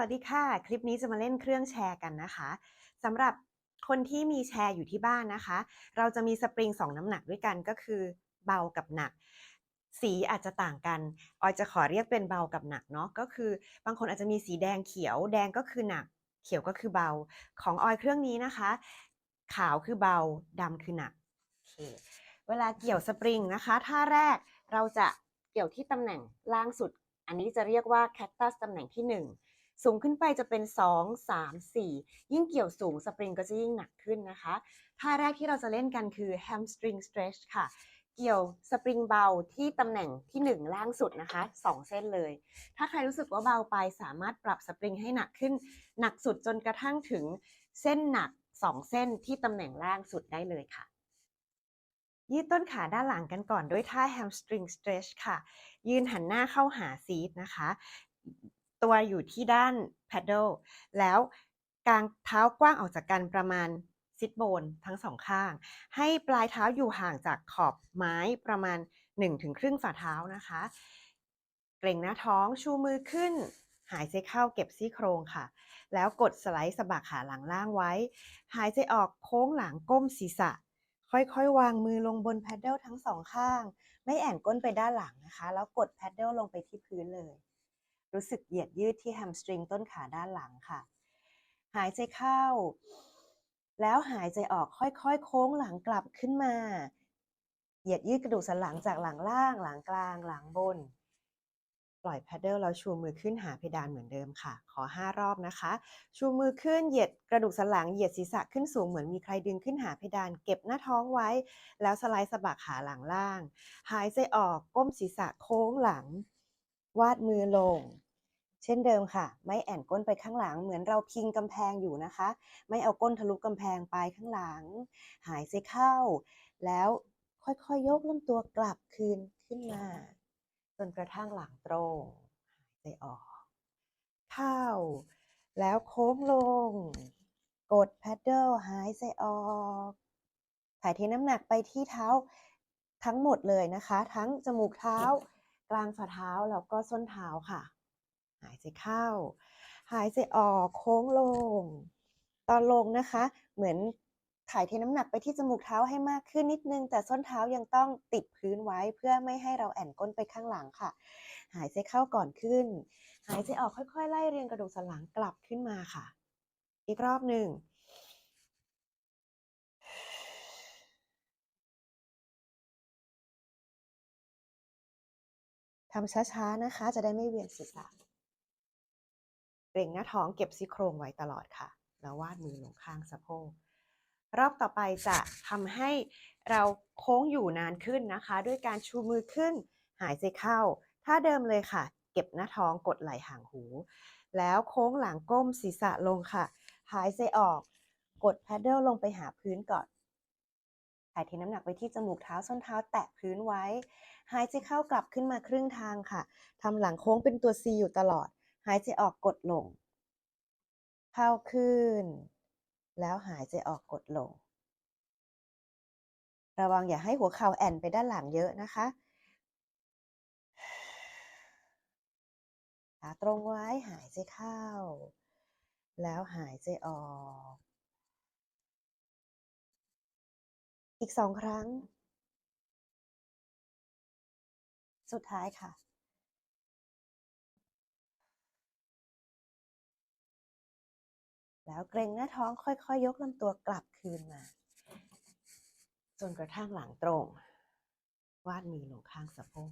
วัสดีค่ะ คลิปนี้จะมาเล่นเครื่องแชร์กันนะคะสำหรับคนที่มีแชร์อยู่ที่บ้านนะคะ เราจะมีสปริงสองน้ำหนักด้วยกันก็คือเบากับหนัก สีอาจจะต่างกันออยจะขอเรียกเป็นเบากับหนักเนาะก็คือ บางคนอาจจะมีสีแดงเขียว แดงก็คือหนัก เขียวก็คือเบาของออยเครื่องนี้นะคะ ขาวคือเบาดำคือหนักเคเวลาเกี่ยวสปริงนะคะท่าแรกเราจะเกี่ยวที่ตำแหน่งล่างสุด อันนี้จะเรียกว่าแคคตัสตำแหน่งที่1 สูงขึ้นไปจะเป็น 2 3 4 ยิ่งเกี่ยวสูงสปริงก็จะยิ่งหนักขึ้นนะคะ ท่าแรกที่เราจะเล่นกันคือ hamstring stretch ค่ะ เกี่ยวสปริงเบาที่ตำแหน่งที่ 1 ล่างสุดนะคะ 2 เส้นเลย ถ้าใครรู้สึกว่าเบาไปสามารถปรับสปริงให้หนักขึ้น หนักสุดจนกระทั่งถึงเส้นหนัก 2 เส้นที่ตำแหน่งล่างสุดได้เลยค่ะยืดต้นขาด้านหลังกันก่อนด้วยท่า hamstring stretch ค่ะ ยืนหันหน้าเข้าหาซีทนะคะ ตัวอยู่ที่ด้าน paddle แล้วกางเท้ากว้างออกจากกันประมาณซิดโบนทั้งสองข้าง ให้ปลายเท้าอยู่ห่างจากขอบไม้ประมาณ1ถึงครึ่งฝ่าเท้านะคะ เกร็งหน้าท้องชูมือขึ้น หายใจเข้าเก็บซี่โครงค่ะ แล้วกดสไลด์สะบักขาหลังล่างไว้ หายใจออกโค้งหลังก้มศีรษะ ค่อยๆ วางมือลงบนแพดเดิลทั้งสองข้าง ไม่แอนก้นไปด้านหลังนะคะ แล้วกดแพดเดิลลงไปที่พื้นเลย รู้สึกเหยียดยืดที่แฮมสตริงต้นขาด้านหลังค่ะ หายใจเข้า แล้วหายใจออกค่อยๆ โค้งหลังกลับขึ้นมา เหยียดยืดกระดูกสันหลังจากหลังล่าง หลังกลาง หลังบน ปล่อยแพดเดิลแล้วชูมือขึ้นหาเพดานเหมือนเดิมค่ะ ขอ 5 รอบนะคะ ชูมือขึ้นเหยียดกระดูกสันหลังเหยียดศีรษะขึ้นสูงเหมือนมีใครดึงขึ้นหาเพดาน เก็บหน้าท้องไว้ แล้วสไลด์สะบักขาหลังล่าง หายใจออกก้มศีรษะโค้งหลัง วาดมือลง เช่นเดิมค่ะ ไม่แอนก้นไปข้างหลัง เหมือนเราพิงกำแพงอยู่นะคะ ไม่เอาก้นทะลุกำแพงไปข้างหลัง หายใจเข้า แล้วค่อยๆยยกลำตัวกลับคืนขึ้นมาจนกระทั่งหลังตรงหายใจออก เข้า แล้วโค้งลง กดแพดเดิลหายใจออกถ่ายเทน้ำหนักไปที่เท้าทั้งหมดเลยนะคะ ทั้งจมูกเท้า กลางฝ่าเท้าแล้วก็ส้นเท้าค่ะ หายใจเข้า หายใจออกโค้งลง ตอนลงนะคะ เหมือนถ่ายเทน้ำหนักไปที่จมูกเท้าให้มากขึ้นนิดนึง แต่ส้นเท้ายังต้องติดพื้นไว้เพื่อไม่ให้เราแอนก้นไปข้างหลังค่ะ หายใจเข้าก่อนขึ้น หายใจออกค่อยๆ ไล่เรียงกระดูกสันหลังกลับขึ้นมาค่ะ อีกรอบหนึ่ง ทำช้าๆนะคะ จะได้ไม่เวียนศีรษะเร็งหน้าท้องเก็บซี่โครงไว้ตลอดค่ะ แล้ววาดมือลงข้างสะโพกรอบต่อไปจะทำให้เราโค้งอยู่นานขึ้นนะคะ ด้วยการชูมือขึ้น หายใจเข้าท่าเดิมเลยค่ะ เก็บหน้าท้องกดไหล่ห่างหู แล้วโค้งหลังก้มศีรษะลงค่ะ หายใจออก กดแพดเดิลลงไปหาพื้นก่อน ถ่ายเทน้ำหนักไปที่จมูกเท้าส้นเท้าแตะพื้นไว้ หายใจเข้ากลับขึ้นมาครึ่งทางค่ะทำหลังโค้งเป็นตัว C อยู่ตลอด หายใจออกกดลง เข้าขึ้น แล้วหายใจออกกดลง ระวังอย่าให้หัวเข่าแอนไปด้านหลังเยอะนะคะขาตรงไว้หายใจเข้า แล้วหายใจออก อีกสองครั้ง สุดท้ายค่ะ แล้วเกรงหน้าท้องค่อยๆยยกลำตัวกลับคืนมา จนกระทั่งหลังตรง วาดมือลงข้างสะโพก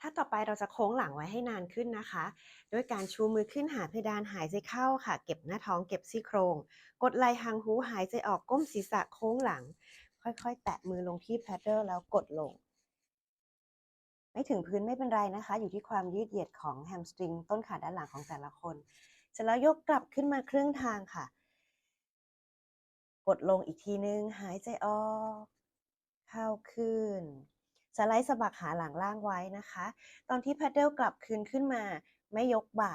ถ้าต่อไปเราจะโค้งหลังไว้ให้นานขึ้นนะคะ ด้วยการชูมือขึ้นหาเพดานหายใจเข้าค่ะ เก็บหน้าท้องเก็บซี่โครง กดไหล่หางหูหายใจออกก้มศีรษะโค้งหลัง ค่อยๆ แตะมือลงที่แพดเดิลแล้วกดลง ไม่ถึงพื้นไม่เป็นไรนะคะ อยู่ที่ความยืดเหยียดของแฮมสตริงต้นขาด้านหลังของแต่ละคนเสร็จแล้วยกกลับขึ้นมาครึ่งทางค่ะ กดลงอีกทีนึง หายใจออก เข้าขึ้นสไลด์สะบักขาหลังล่างไว้นะคะ ตอนที่แพดเดิลกลับคืนขึ้นมา ไม่ยกบ่า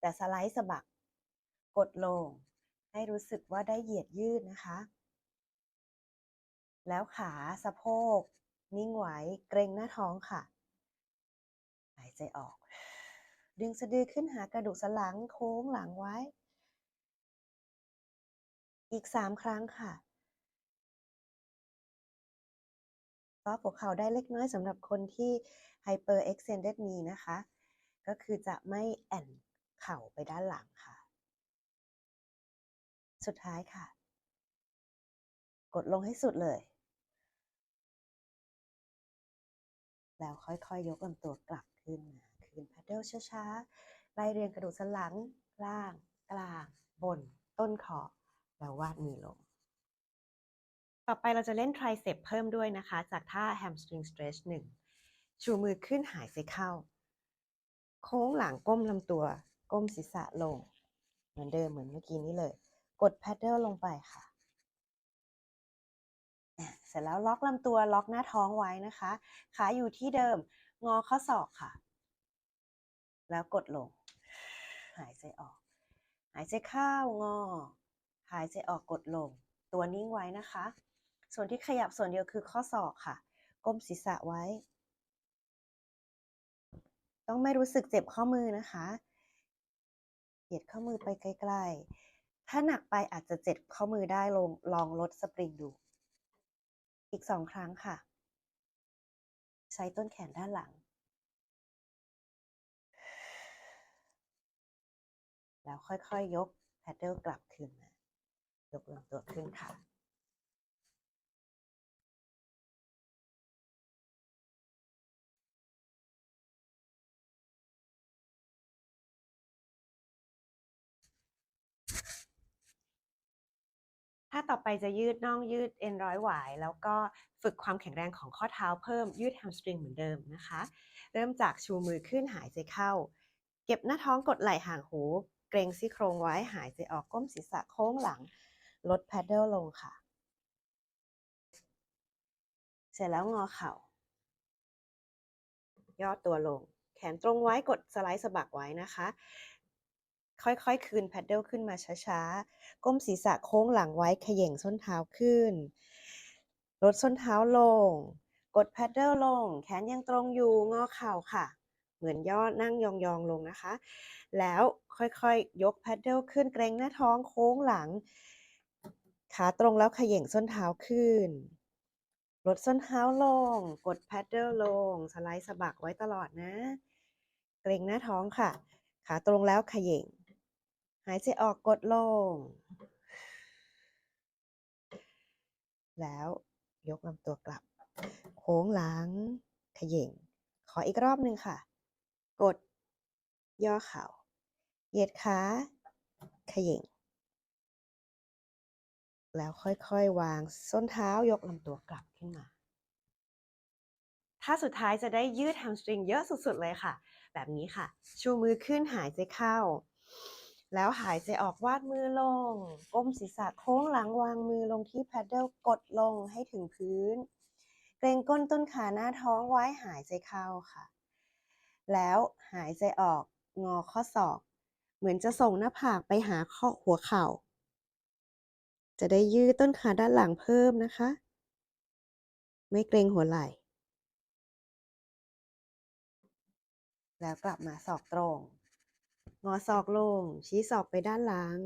แต่สไลด์สะบัก กดลง ให้รู้สึกว่าได้เหยียดยืดนะคะ แล้วขาสะโพก นิ่งไว้เกรงหน้าท้องค่ะ หายใจออก ดึงสะดือขึ้นหากระดูกสันหลังโค้งหลังไว้ อีกสามครั้งค่ะซอฟหัวเข่าได้เล็กน้อยสำหรับคนที่ hyper extended knee นะคะ ก็คือจะไม่แอนเข่าไปด้านหลังค่ะ สุดท้ายค่ะ กดลงให้สุดเลย แล้วค่อยๆยยกลำตัวกลับขึ้นมาคืน paddle ช้าๆไล่เรียงกระดูกสันหลังล่าง กลาง บน ต้นคอแล้ววาดมือลง ต่อไปเราจะเล่น tricep เพิ่มด้วยนะคะ จากท่า hamstring stretch 1ชูมือขึ้นหายใจเข้า โค้งหลังก้มลำตัว ก้มศีรษะลง เหมือนเดิมเหมือนเมื่อกี้นี้เลย กด paddle ลงไปค่ะ เสร็จแล้วล็อกลำตัวล็อกหน้าท้องไว้นะคะ ขาอยู่ที่เดิม งอข้อศอกค่ะ แล้วกดลง หายใจออก หายใจเข้างอ หายใจออกกดลง ตัวนิ่งไว้นะคะ ส่วนที่ขยับส่วนเดียวคือข้อศอกค่ะ ก้มศีรษะไว้ ต้องไม่รู้สึกเจ็บข้อมือนะคะ เหยียดข้อมือไปไกลๆถ้าหนักไปอาจจะเจ็บข้อมือได้ลงลองลดสปริงดู อีกสองครั้งค่ะ ใช้ต้นแขนด้านหลัง แล้วค่อยๆยยกแพดเดิลกลับคืนมายกลำตัวขึ้นค่ะ ถ้าต่อไปจะยืดน่องยืดเอ็นร้อยหวาย แล้วก็ฝึกความแข็งแรงของข้อเท้าเพิ่มยืดแฮมสตริงเหมือนเดิมนะคะ เริ่มจากชูมือขึ้นหายใจเข้า เก็บหน้าท้องกดไหล่ห่างหู เกรงซี่โครงไว้หายใจออกก้มศีรษะโค้งหลัง ลดแพดเดิลลงค่ะ เสร็จแล้วงอเข่า ย่อตัวลง แขนตรงไว้กดสไลด์สะบักไว้นะคะ ค่อยๆ คืนแพดเดิลขึ้นมาช้าๆ ก้มศีรษะโค้งหลังไว้ขย่งส้นเท้าขึ้น ลดส้นเท้าลง กดแพดเดิลลง แขนยังตรงอยู่ งอเข่าค่ะ เหมือนย่อนั่งยองๆลงนะคะ แล้วค่อยๆยยกแพดเดิลขึ้นเกรงหน้าท้องโค้งหลัง ขาตรงแล้วขย่งส้นเท้าขึ้น ลดส้นเท้าลง กดแพดเดิลลง สไลด์สะบักไว้ตลอดนะ เกรงหน้าท้องค่ะ ขาตรงแล้วขย่ง หายใจออกกดลง แล้วยกลำตัวกลับ โค้งหลังเขย่ง ขออีกรอบหนึ่งค่ะ กด ย่อเข่า เหยียดขาเขย่ง แล้วค่อยๆ วางส้นเท้ายกลำตัวกลับขึ้นมาถ้าสุดท้ายจะได้ยืดแฮมสตริงเยอะสุดๆเลยค่ะ แบบนี้ค่ะ ชูมือขึ้นหายใจเข้า แล้วหายใจออกวาดมือลง ก้มศีรษะโค้งหลังวางมือลงที่แพดเดิลกดลงให้ถึงพื้น เกรงก้นต้นขาหน้าท้องไว้หายใจเข้าค่ะ แล้วหายใจออกงอข้อศอก เหมือนจะส่งหน้าผากไปหาข้อหัวเข่า จะได้ยืดต้นขาด้านหลังเพิ่มนะคะ ไม่เกรงหัวไหล่ แล้วกลับมาศอกตรง งอศอกลง ชี้ศอกไปด้านหลัง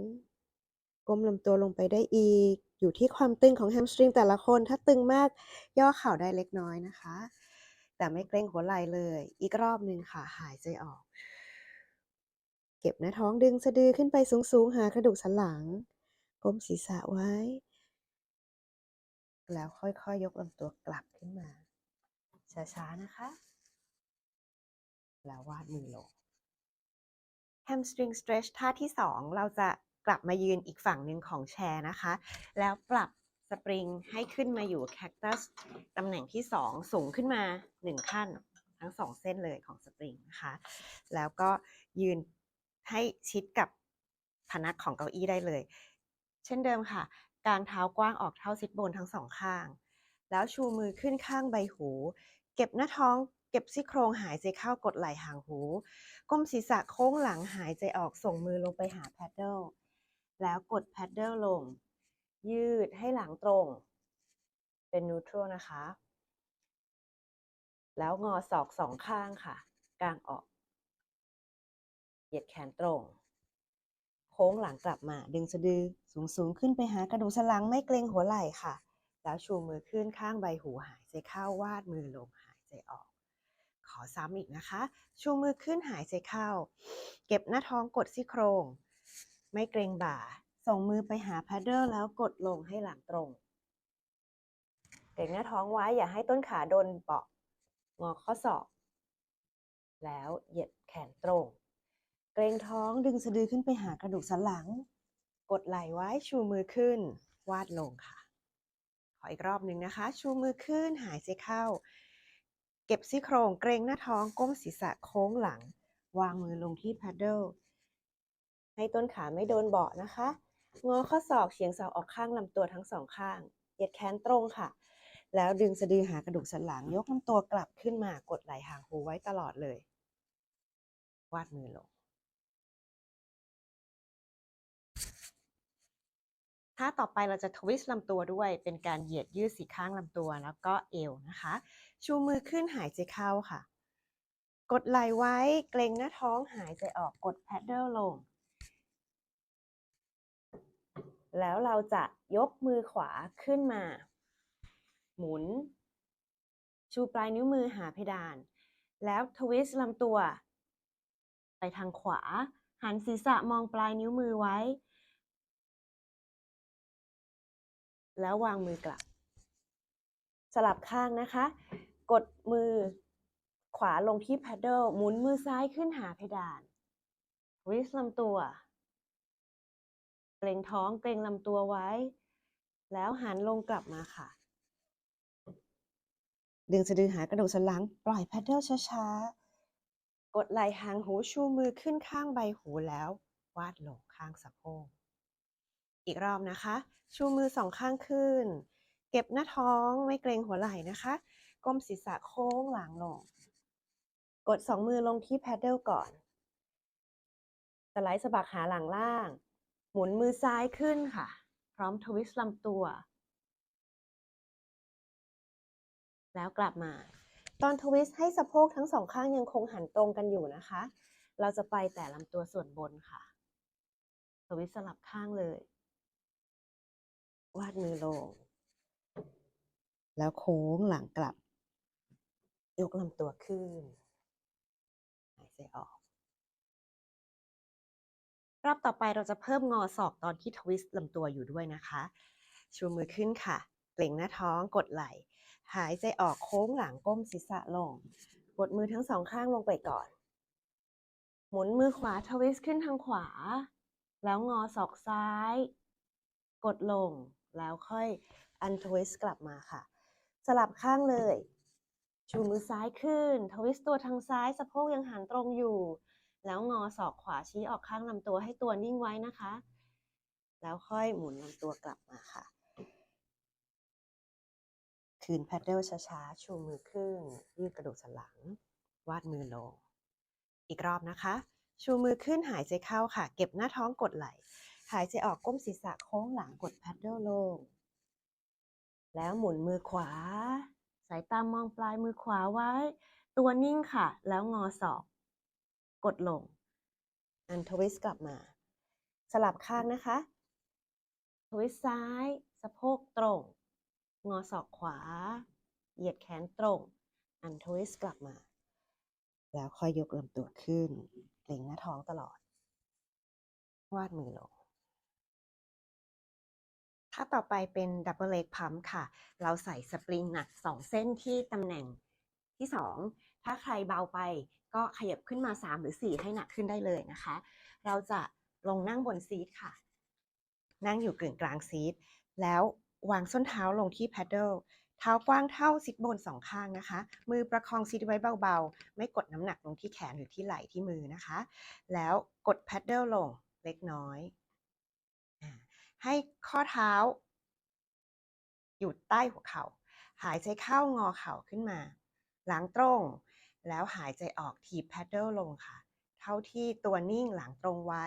ก้มลำตัวลงไปได้อีก อยู่ที่ความตึงของแฮมสตริงแต่ละคน ถ้าตึงมากย่อเข่าได้เล็กน้อยนะคะ แต่ไม่เกรงหัวไหล่เลย อีกรอบหนึ่งค่ะ หายใจออก เก็บหน้าท้องดึงสะดือขึ้นไปสูงๆ หากระดูกสันหลัง ก้มศีรษะไว้ แล้วค่อยๆยยกลำตัวกลับขึ้นมา ช้าๆ นะคะ แล้ววาดมือลง hamstring stretch ท่าที่ 2 เราจะกลับมายืนอีกฝั่งหนึ่งของแชร์นะคะ แล้วปรับสปริงให้ขึ้นมาอยู่ cactus ตำแหน่งที่ 2 สูงขึ้นมา 1 ขั้น ทั้ง 2 เส้นเลยของสปริงนะคะ แล้วก็ยืนให้ชิดกับพนักของเก้าอี้ได้เลย เช่นเดิมค่ะ กางเท้ากว้างออกเท่าซิดบนทั้งสองข้าง แล้วชูมือขึ้นข้างใบหู เก็บหน้าท้อง เก็บซี่โครงหายใจเข้ากดไหล่ห่างหู ก้มศีรษะโค้งหลังหายใจออกส่งมือลงไปหาแพดเดิลแล้วกดแพดเดิลลง ยืดให้หลังตรง เป็นนูทรัลนะคะ แล้วงอศอกสองข้างค่ะกางออก เหยียดแขนตรง โค้งหลังกลับมา ดึงสะดือสูงสูงขึ้นไปหากระดูกสันหลังไม่เกรงหัวไหล่ค่ะ แล้วชูมือขึ้นข้างใบหูหายใจเข้าวาดมือลงหายใจออก ขอซ้ำอีกนะคะ ชูมือขึ้นหายใจเข้า เก็บหน้าท้องกดซี่โครง ไม่เกรงบ่า ส่งมือไปหาแพดเดิลแล้วกดลงให้หลังตรง เกรงหน้าท้องไว้อย่าให้ต้นขาโดนเบาะงอข้อศอก แล้วเหยียดแขนตรง เกรงท้องดึงสะดือขึ้นไปหากระดูกสันหลัง กดไหล่ไว้ชูมือขึ้น วาดลงค่ะ ขออีกรอบหนึ่งนะคะ ชูมือขึ้นหายใจเข้า เก็บซี่โครงเกรงหน้าท้องก้มศีรษะโค้งหลัง วางมือลงที่ paddle ให้ต้นขาไม่โดนเบาะนะคะ งอข้อศอกเฉียงศอกออกข้างลำตัวทั้งสองข้าง เหยียดแขนตรงค่ะ แล้วดึงสะดือหากระดูกสันหลัง ยกลำตัวกลับขึ้นมากดไหล่ห่างหูไว้ตลอดเลย วาดมือลง ท่าต่อไปเราจะทวิสต์ลำตัวด้วย เป็นการเหยียดยืดสีข้างลำตัวแล้วก็เอวนะคะ ชูมือขึ้นหายใจเข้าค่ะ กดไหล่ไว้เกรงหน้าท้องหายใจออกกดแพดเดิลลง แล้วเราจะยกมือขวาขึ้นมา หมุน ชูปลายนิ้วมือหาเพดาน แล้วทวิสต์ลำตัว ไปทางขวา หันศีรษะมองปลายนิ้วมือไว้ แล้ววางมือกลับ สลับข้างนะคะ กดมือขวาลงที่ paddle หมุนมือซ้ายขึ้นหาเพดานวิสลำตัว เกรงท้องเกรงลำตัวไว้ แล้วหันลงกลับมาค่ะ ดึงสะดือหากระดูกสันหลัง ปล่อย paddle ช้าๆ กดไหล่หางหูชูมือขึ้นข้างใบหูแล้ว วาดลงข้างสะโพก อีกรอบนะคะ ชูมือสองข้างขึ้น เก็บหน้าท้องไม่เกรงหัวไหล่นะคะ ก้มศีรษะโค้งหลังลง กดสองมือลงที่แพดเดิลก่อน สไลด์สะบักหาหลังล่าง หมุนมือซ้ายขึ้นค่ะ พร้อมทวิสต์ลำตัว แล้วกลับมา ตอนทวิสต์ให้สะโพกทั้งสองข้างยังคงหันตรงกันอยู่นะคะ เราจะไปแต่ลำตัวส่วนบนค่ะ ทวิสต์สลับข้างเลย วาดมือลงแล้วโค้งหลังกลับ ยกลำตัวขึ้น หายใจออก รอบต่อไปเราจะเพิ่มงอศอกตอนที่ทวิสต์ลำตัวอยู่ด้วยนะคะ ชูมือขึ้นค่ะเกร็งหน้าท้องกดไหล่ หายใจออกโค้งหลังก้มศีรษะลง กดมือทั้งสองข้างลงไปก่อน หมุนมือขวาทวิสต์ขึ้นทางขวา แล้วงอศอกซ้าย กดลง แล้วค่อยอันทวิสต์กลับมาค่ะ สลับข้างเลย ชูมือซ้ายขึ้น ทวิสต์ตัวทางซ้ายสะโพกยังหันตรงอยู่ แล้วงอศอกขวาชี้ออกข้างลำตัวให้ตัวนิ่งไว้นะคะ แล้วค่อยหมุนลำตัวกลับมาค่ะ คืนแพดเดิลช้าๆ ชูมือขึ้น ยืดกระดูกสันหลัง วาดมือลง อีกรอบนะคะ ชูมือขึ้นหายใจเข้าค่ะ เก็บหน้าท้องกดไหล หายใจออกก้มศีรษะโค้งหลังกดแพดเดิลลง แล้วหมุนมือขวา สายตามองปลายมือขวาไว้ ตัวนิ่งค่ะ แล้วงอศอก กดลง อันทวิสต์กลับมา สลับข้างนะคะ ทวิสต์ซ้าย สะโพกตรง งอศอกขวา เหยียดแขนตรง อันทวิสต์กลับมา แล้วค่อยยกลำตัวขึ้น เกร็งหน้าท้องตลอด วาดมือลง ถ้าต่อไปเป็นดับเบิลเ g กพัมค่ะ เราใส่สปริงหนัก 2 เส้นที่ตำแหน่งที่ 2 ถ้าใครเบาไปก็ขยับขึ้นมา 3 หรือ 4 ให้หนักขึ้นได้เลยนะคะ เราจะลงนั่งบนซีทค่ะ นั่งอยู่กึ่งกลางซีท แล้ววางส้นเท้าลงที่แพดเดิลเท้ากว้างเท่าซิทบนสองข้างนะคะ มือประคองซีทไว้เบาๆ ไม่กดน้ำหนักลงที่แขนหรือที่ไหล่ที่มือนะคะ แล้วกดแพดเดิลลงเล็กน้อย ให้ข้อเท้า อยู่ใต้หัวเขา่า หายใจเข้างอเข่าขึ้นมา หลังตรง แล้วหายใจออกถีบแพดเดิลลงค่ะ เท่าที่ตัวนิ่งหลังตรงไว้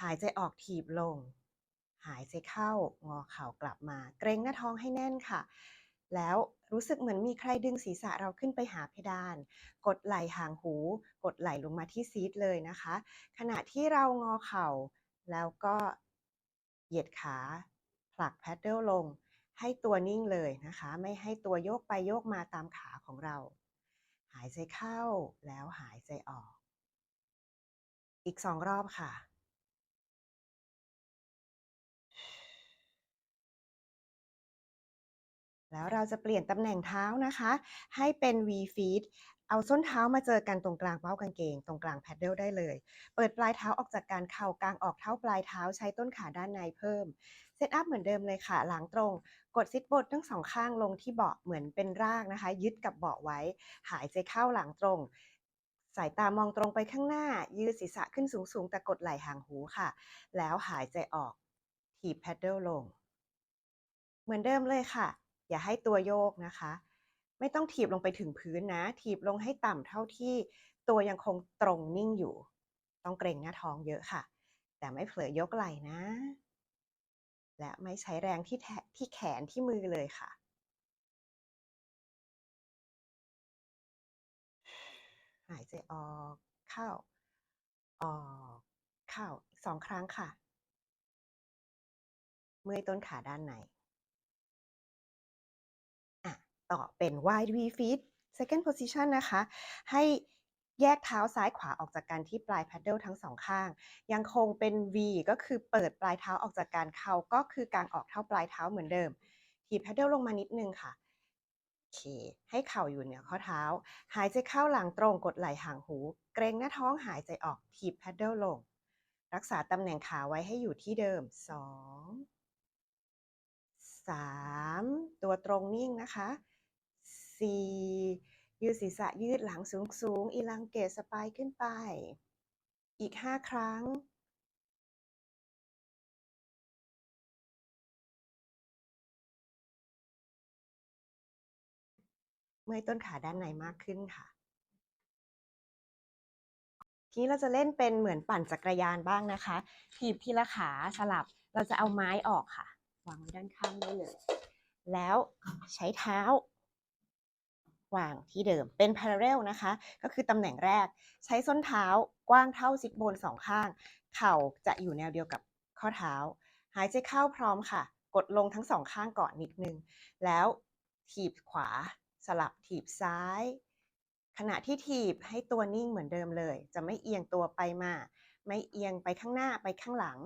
หายใจออกถีบลง หายใจเข้างอเข่ากลับมา เกรงหน้าท้องให้แน่นค่ะ แล้วรู้สึกเหมือนมีใครดึงศีรษะเราขึ้นไปหาเพดาน กดไหล่ห่างหู กดไหล่ลงมาที่ซีทเลยนะคะ ขณะที่เรางอเข่า แล้วก็ เหยียดขา ผลักแพดเดิลลง ให้ตัวนิ่งเลยนะคะ ไม่ให้ตัวโยกไปโยกมาตามขาของเรา หายใจเข้าแล้วหายใจออก อีกสองรอบค่ะแล้วเราจะเปลี่ยนตำแหน่งเท้านะคะ ให้เป็น V feet เอาส้นเท้ามาเจอกันตรงกลางเป้ากางเกง ตรงกลางแพดเดิลได้เลย เปิดปลายเท้าออกจากการเข่ากลางออกเท้าปลายเท้าใช้ต้นขาด้านในเพิ่ม เซตอัพเหมือนเดิมเลยค่ะ หลังตรง กดซิทบนทั้งสองข้างลงที่เบาะเหมือนเป็นรากนะคะ ยึดกับเบาะไว้ หายใจเข้าหลังตรง สายตามองตรงไปข้างหน้า ยืดศีรษะขึ้นสูงๆแต่กดไหล่ห่างหูค่ะ แล้วหายใจออก ถีบแพดเดิลลง เหมือนเดิมเลยค่ะ อย่าให้ตัวโยกนะคะ ไม่ต้องถีบลงไปถึงพื้นนะ ถีบลงให้ต่ำเท่าที่ตัวยังคงตรงนิ่งอยู่ ต้องเกรงหน้าท้องเยอะค่ะ แต่ไม่เผลอยกไหล่นะ และไม่ใช้แรงที่แทที่แขนที่มือเลยค่ะ หายใจออกเข้า ออกเข้าอีกสองครั้งค่ะ เมื่อยต้นขาด้านใน ต่อเป็น wide V feet second position นะคะ ให้แยกเท้าซ้ายขวาออกจากกันที่ปลาย paddle ทั้งสองข้าง ยังคงเป็น V ก็คือเปิดปลายเท้าออกจากการเข่าก็คือการออกเท้าปลายเท้าเหมือนเดิมถีบ paddle ลงมานิดนึงค่ะโอเค ให้เข่าอยู่เหนือข้อเท้า หายใจเข้าหลังตรงกดไหล่ห่างหู เกรงหน้าท้องหายใจออกถีบ paddle ลง รักษาตำแหน่งขาไว้ให้อยู่ที่เดิม 2 3 ตัวตรงนิ่งนะคะ 4 ยืดศีรษะยืดหลังสูงสูงอีลังเกตสปายขึ้นไป อีก 5 ครั้ง เมื่อต้นขาด้านในมากขึ้นค่ะทีนี้เราจะเล่นเป็นเหมือนปั่นจักรยานบ้างนะคะถีบทีละขาสลับ เราจะเอาไม้ออกค่ะ วางไว้ด้านข้างได้เลย แล้วใช้เท้า วางที่เดิมเป็น parallel นะคะ ก็คือตำแหน่งแรก ใช้ส้นเท้ากว้างเท่าซิทโบนสองข้าง เข่าจะอยู่แนวเดียวกับข้อเท้า หายใจเข้าพร้อมค่ะ กดลงทั้งสองข้างก่อนนิดนึง แล้วถีบขวาสลับถีบซ้าย ขณะที่ถีบให้ตัวนิ่งเหมือนเดิมเลย จะไม่เอียงตัวไปมา ไม่เอียงไปข้างหน้าไปข้างหลัง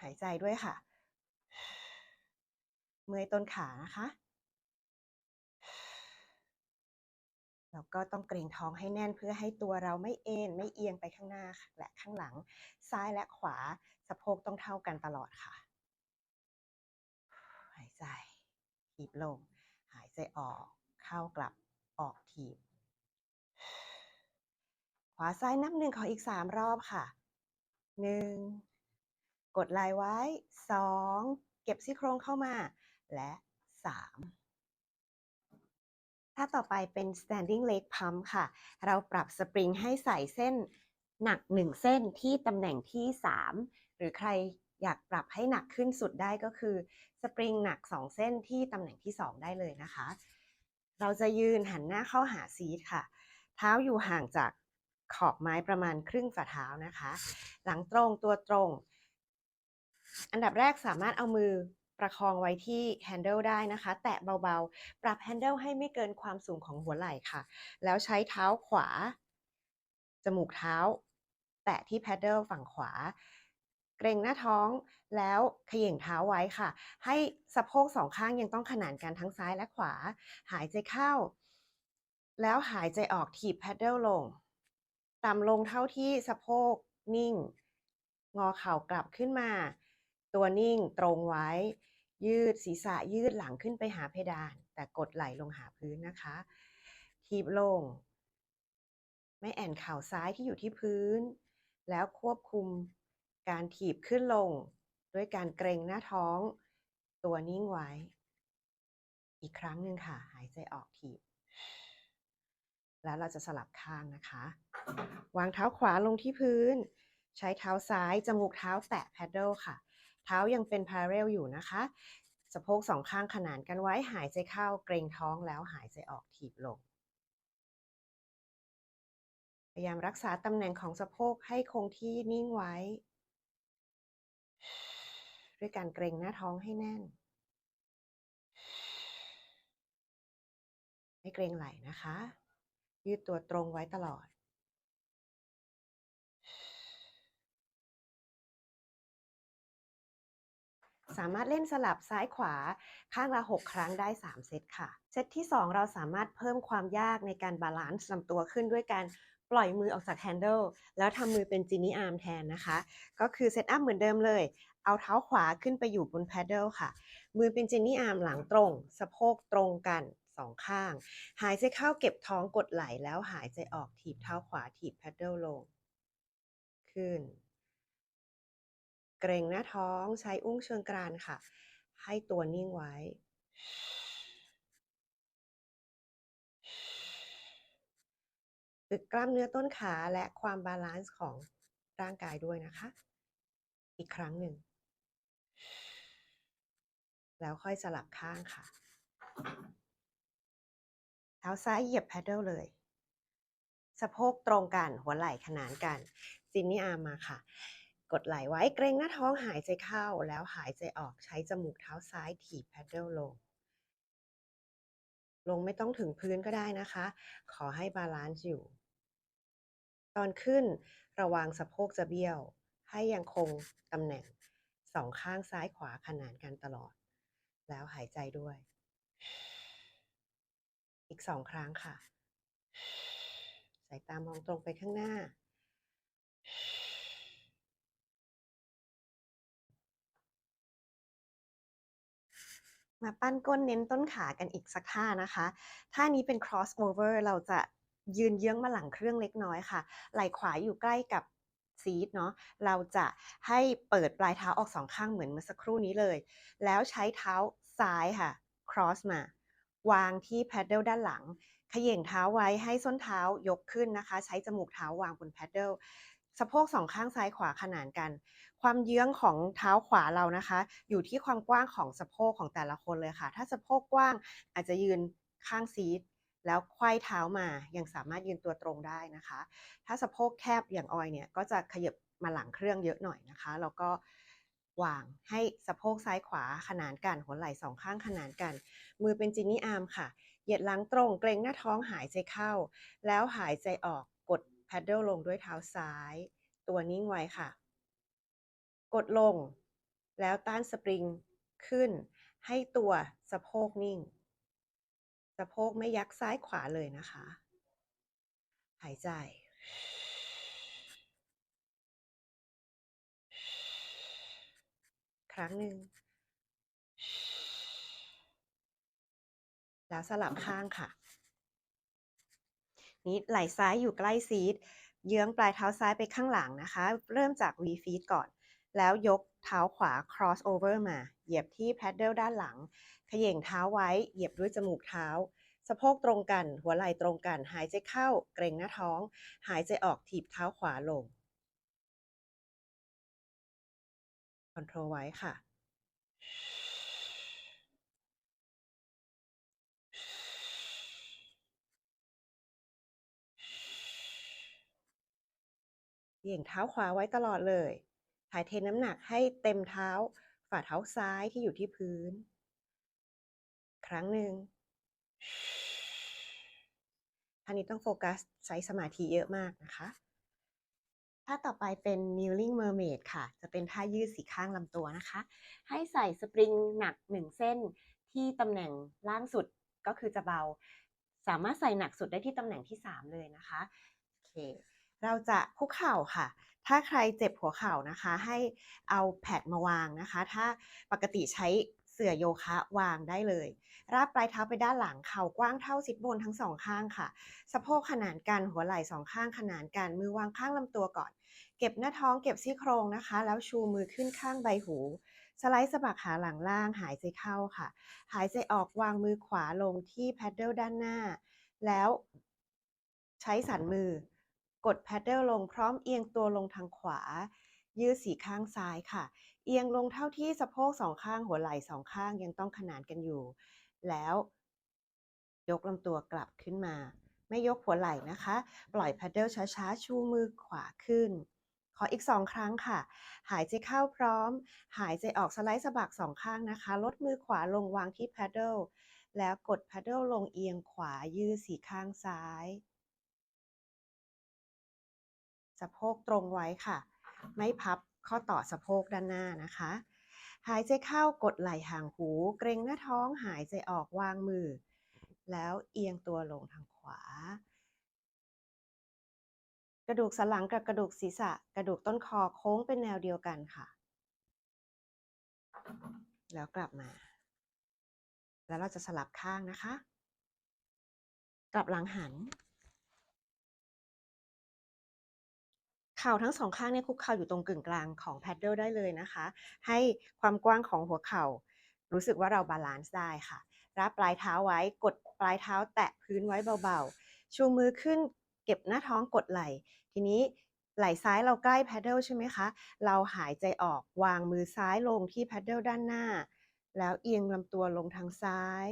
หายใจด้วยค่ะ เมื่อยต้นขานะคะ แล้วก็ต้องเกรงท้องให้แน่นเพื่อให้ตัวเราไม่เอ็นไม่เอียงไปข้างหน้าและข้างหลัง ซ้ายและขวาสะโพกต้องเท่ากันตลอดค่ะ หายใจถีบลง หายใจออก เข้ากลับออกถีบ ขวาซ้ายนับหนึ่งขออีกสามรอบค่ะหนึ่งกดลายไว้สองเก็บซี่โครงเข้ามา และสาม ถ้าต่อไปเป็น standing leg pump ค่ะ เราปรับสปริงให้ใส่เส้นหนัก 1 เส้นที่ตำแหน่งที่ 3 หรือใครอยากปรับให้หนักขึ้นสุดได้ก็คือสปริงหนัก 2 เส้นที่ตำแหน่งที่ 2 ได้เลยนะคะ เราจะยืนหันหน้าเข้าหาซีทค่ะ เท้าอยู่ห่างจากขอบไม้ประมาณครึ่งฝ่าเท้านะคะ หลังตรงตัวตรง อันดับแรกสามารถเอามือ ประคองไว้ที่แฮนเดิลได้นะคะ แตะเบาๆ ปรับแฮนเดิลให้ไม่เกินความสูงของหัวไหล่ค่ะ แล้วใช้เท้าขวา จมูกเท้า แตะที่แพดเดิลฝั่งขวา เกรงหน้าท้องแล้วเขย่งเท้าไว้ค่ะ ให้สะโพกสองข้างยังต้องขนานกันทั้งซ้ายและขวา หายใจเข้า แล้วหายใจออกถีบแพดเดิลลง ต่ำลงเท่าที่สะโพกนิ่ง งอเข่ากลับขึ้นมา ตัวนิ่งตรงไว้ ยืดศีรษะยืดหลังขึ้นไปหาเพดาน แต่กดไหล่ลงหาพื้นนะคะทีบลง ไม่แอนเข่าซ้ายที่อยู่ที่พื้น แล้วควบคุมการถีบขึ้นลง ด้วยการเกรงหน้าท้อง ตัวนิ่งไว้ อีกครั้งหนึ่งค่ะ หายใจออกถีบ แล้วเราจะสลับข้างนะคะ วางเท้าขวาลงที่พื้น ใช้เท้าซ้าย จมูกเท้าแตะแพดเดิลค่ะ ท้ายังเป็นพาเรลอยู่นะคะสะโพกสองข้างขนานกันไว้หายใจเข้าเกรงท้องแล้วหายใจออกถีบลง พยายามรักษาตำแหน่งของสะโพกให้คงที่นิ่งไว้ ด้วยการเกรงหน้าท้องให้แน่น ไม่เกรงไหล่นะคะ ยืดตัวตรงไว้ตลอด สามารถเล่นสลับซ้ายขวาข้างละ 6 ครั้งได้ 3 เซตค่ะ เซตที่ 2 เราสามารถเพิ่มความยากในการบาลานซ์ลำตัวขึ้นด้วยการปล่อยมือออกจากแฮนเดิลแล้วทำมือเป็นจินี่อาร์มแทนนะคะ ก็คือเซตอัพเหมือนเดิมเลย เอาเท้าขวาขึ้นไปอยู่บนแพดเดิลค่ะ มือเป็นจินี่อาร์มหลังตรง สะโพกตรงกันสองข้าง หายใจเข้าเก็บท้องกดไหลแล้วหายใจออกถีบเท้าขวาถีบแพดเดิลลง ขึ้น เกรงหน้าท้องใช้อุ้งเชิงกรานค่ะ ให้ตัวนิ่งไว้ ฝึกกล้ามเนื้อต้นขาและความบาลานซ์ของร่างกายด้วยนะคะ อีกครั้งหนึ่ง แล้วค่อยสลับข้างค่ะ เท้าซ้ายเหยียบแพดเดิลเลยสะโพกตรงกัน หัวไหล่ขนานกันจินนี่อาร์มมาค่ะ กดไหล่ไว้เกรงหน้าท้องหายใจเข้าแล้วหายใจออกใช้จมูกเท้าซ้ายถีบแพดเดิลลง ลงไม่ต้องถึงพื้นก็ได้นะคะ ขอให้บาลานซ์อยู่ ตอนขึ้นระวังสะโพกจะเบี้ยว ให้ยังคงตำแหน่งสองข้างซ้ายขวาขนานกันตลอด แล้วหายใจด้วย อีกสองครั้งค่ะ สายตามองตรงไปข้างหน้า มาปั้นก้นเน้นต้นขากันอีกสักท่านะคะ ท่านี้เป็น cross over เราจะยืนเยื้องมาหลังเครื่องเล็กน้อยค่ะ ไหล่ขวาอยู่ใกล้กับซีทเนาะ เราจะให้เปิดปลายเท้าออกสองข้างเหมือนเมื่อสักครู่นี้เลย แล้วใช้เท้าซ้ายค่ะ cross มา วางที่แพดเดิลด้านหลังเขย่งเท้าไว้ให้ส้นเท้ายกขึ้นนะคะ ใช้จมูกเท้าวางบนแพดเดิลสะโพกสองข้างซ้ายขวาขนานกัน ความเยื้องของเท้าขวาเรานะคะ อยู่ที่ความกว้างของสะโพกของแต่ละคนเลยค่ะ ถ้าสะโพกกว้างอาจจะยืนข้างซีทแล้วไขว้เท้ามายังสามารถยืนตัวตรงได้นะคะ ถ้าสะโพกแคบอย่างออยเนี่ยก็จะขยับมาหลังเครื่องเยอะหน่อยนะคะแล้วก็วางให้สะโพกซ้ายขวาขนานกันหัวไหล่สองข้างขนานกัน มือเป็นจินนี่อาร์มค่ะ เหยียดหลังตรงเกรงหน้าท้องหายใจเข้า แล้วหายใจออกกดแพดเดิลลงด้วยเท้าซ้าย ตัวนิ่งไว้ค่ะ กดลง แล้วต้านสปริงขึ้น ให้ตัวสะโพกนิ่ง สะโพกไม่ยักซ้ายขวาเลยนะคะ หายใจครั้งหนึ่ง แล้วสลับข้างค่ะ นี้ไหล่ซ้ายอยู่ใกล้ซีทเยื้องปลายเท้าซ้ายไปข้างหลังนะคะ เริ่มจาก V feet ก่อน แล้วยกเท้าขวา cross over มา เหยียบที่ paddle ด้านหลังเขย่งเท้าไว้ เหยียบด้วยจมูกเท้า สะโพกตรงกัน หัวไหล่ตรงกัน หายใจเข้า เกรงหน้าท้อง หายใจออก ถีบเท้าขวาลง คอนโทรลไว้ค่ะเหยี่ยงเท้าขวาไว้ตลอดเลย ถ่ายเทน้ำหนักให้เต็มเท้า ฝ่าเท้าซ้ายที่อยู่ที่พื้น ครั้งหนึ่งท่านี้ต้องโฟกัสใช้สมาธิเยอะมากนะคะท่าต่อไปเป็น kneeling mermaid ค่ะ จะเป็นท่ายืดสีข้างลำตัวนะคะ ให้ใส่สปริงหนัก1เส้นที่ตำแหน่งล่างสุดก็คือจะเบา สามารถใส่หนักสุดได้ที่ตำแหน่งที่ 3 เลยนะคะ โอเค เราจะคุกเข่าค่ะ ถ้าใครเจ็บหัวเข่านะคะ ให้เอาแพดมาวางนะคะ ถ้าปกติใช้เสื่อโยคะวางได้เลย ราบปลายเท้าไปด้านหลัง เข่ากว้างเท่าซิดบนทั้งสองข้างค่ะ สะโพกขนานกันหัวไหล่สองข้างขนานกัน มือวางข้างลำตัวก่อน เก็บหน้าท้องเก็บซี่โครงนะคะ แล้วชูมือขึ้นข้างใบหูสไลด์สะบักขาหลังล่างหายใจเข้าค่ะ หายใจออกวางมือขวาลงที่แพดเดิลด้านหน้า แล้วใช้สันมือ กดแพดเดิลลงพร้อมเอียงตัวลงทางขวา ยืดสีข้างซ้ายค่ะ เอียงลงเท่าที่สะโพกสองข้างหัวไหล่สองข้างยังต้องขนานกันอยู่ แล้วยกลำตัวกลับขึ้นมา ไม่ยกหัวไหล่นะคะ ปล่อย paddle ช้าๆ ชูมือขวาขึ้น ขออีกสองครั้งค่ะ หายใจเข้าพร้อม หายใจออกสไลด์สะบักสองข้างนะคะ ลดมือขวาลงวางที่ paddle แล้วกด paddle ลงเอียงขวายืดสีข้างซ้าย สะโพกตรงไว้ค่ะ ไม่พับข้อต่อสะโพกด้านหน้านะคะ หายใจเข้ากดไหล่ห่างหู เกรงหน้าท้องหายใจออกวางมือ แล้วเอียงตัวลงทางขวา กระดูกสันหลังกับกระดูกศีรษะ กระดูกต้นคอโค้งเป็นแนวเดียวกันค่ะ แล้วกลับมา แล้วเราจะสลับข้างนะคะ กลับหลังหัน เข่าทั้งสองข้างเนี่ยคุกเข่าอยู่ตรงกึ่งกลางของแพดเดิลได้เลยนะคะ ให้ความกว้างของหัวเข่า รู้สึกว่าเราบาลานซ์ได้ค่ะ รับปลายเท้าไว้กดปลายเท้าแตะพื้นไว้เบาๆ ชูมือขึ้นเก็บหน้าท้องกดไหล่ ทีนี้ไหล่ซ้ายเราใกล้แพดเดิลใช่ไหมคะ เราหายใจออกวางมือซ้ายลงที่แพดเดิลด้านหน้า แล้วเอียงลำตัวลงทางซ้าย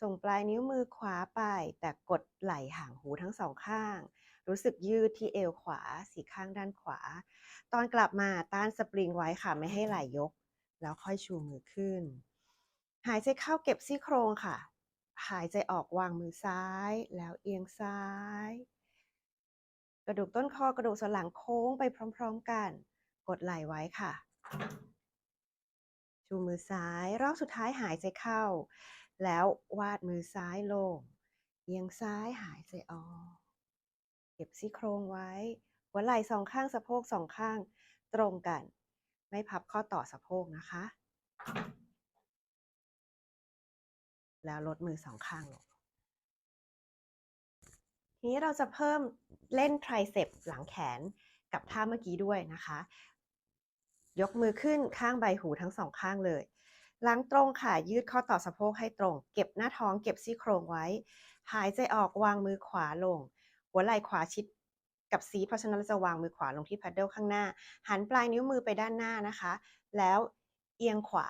ส่งปลายนิ้วมือขวาไป แต่กดไหล่ห่างหูทั้งสองข้าง รู้สึกยืดที่เอวขวาสีข้างด้านขวา ตอนกลับมาต้านสปริงไว้ค่ะไม่ให้ไหลยก แล้วค่อยชูมือขึ้น หายใจเข้าเก็บซี่โครงค่ะ หายใจออกวางมือซ้าย แล้วเอียงซ้าย กระดูกต้นคอกระดูกสันหลังโค้งไปพร้อม ๆ กัน กดไหลไว้ค่ะ ชูมือซ้ายรอบสุดท้ายหายใจเข้า แล้ววาดมือซ้ายลงเอียงซ้ายหายใจออก เก็บซี่โครงไว้ หัวไหล่สองข้างสะโพกสองข้างตรงกัน ไม่พับข้อต่อสะโพกนะคะ แล้วลดมือสองข้างลงทีนี้เราจะเพิ่มเล่นไทรเซปหลังแขนกับท่าเมื่อกี้ด้วยนะคะ ยกมือขึ้นข้างใบหูทั้งสองข้างเลยหลังตรงค่ะยืดข้อต่อสะโพกให้ตรง เก็บหน้าท้องเก็บซี่โครงไว้ หายใจออกวางมือขวาลง หัวไหล่ขวาชิดกับซีเพราะฉะนั้นเราจะวางมือขวาลงที่แพดเดิลข้างหน้า หันปลายนิ้วมือไปด้านหน้านะคะ แล้วเอียงขวา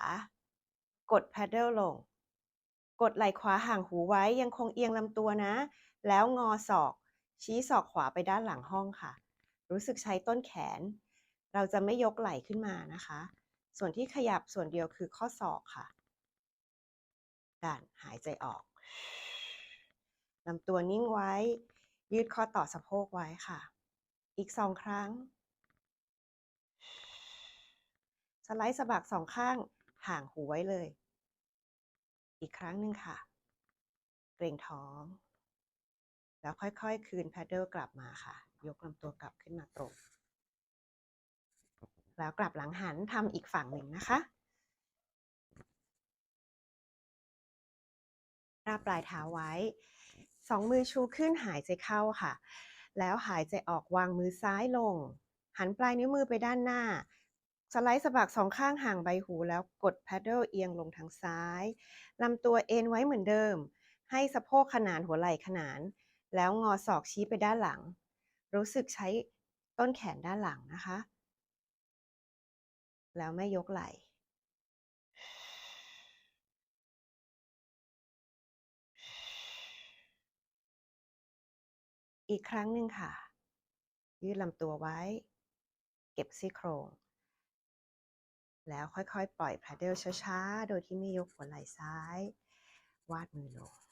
กดแพดเดิลลง กดไหล่ขวาห่างหูไว้ยังคงเอียงลำตัวนะ แล้วงอศอก ชี้ศอกขวาไปด้านหลังห้องค่ะ รู้สึกใช้ต้นแขน เราจะไม่ยกไหล่ขึ้นมานะคะ ส่วนที่ขยับส่วนเดียวคือข้อศอกค่ะดันหายใจออกลำตัวนิ่งไว้ ยืดข้อต่อสะโพกไว้ค่ะ อีกสองครั้ง สไลด์สะบักสองข้างห่างหูไว้เลย อีกครั้งหนึ่งค่ะ เกรงท้อง แล้วค่อยๆ คืนแพดเดิลกลับมาค่ะ ยกลำตัวกลับขึ้นมาตรง แล้วกลับหลังหันทำอีกฝั่งหนึ่งนะคะราบปลายเท้าไว้ สองมือชูขึ้นหายใจเข้าค่ะ แล้วหายใจออกวางมือซ้ายลง หันปลายนิ้วมือไปด้านหน้า สไลด์สะบักสองข้างห่างใบหูแล้วกด paddle เอียงลงทางซ้ายลำตัวเอ็นไว้เหมือนเดิม ให้สะโพกขนานหัวไหล่ขนาน แล้วงอศอกชี้ไปด้านหลัง รู้สึกใช้ต้นแขนด้านหลังนะคะ แล้วไม่ยกไหล่ อีกครั้งหนึ่งค่ะ ยืดลำตัวไว้ เก็บซี่โครง แล้วค่อยๆ ปล่อยแพดเดิลช้าๆ โดยที่ไม่ยกหัวไหล่ซ้าย วาดมือลง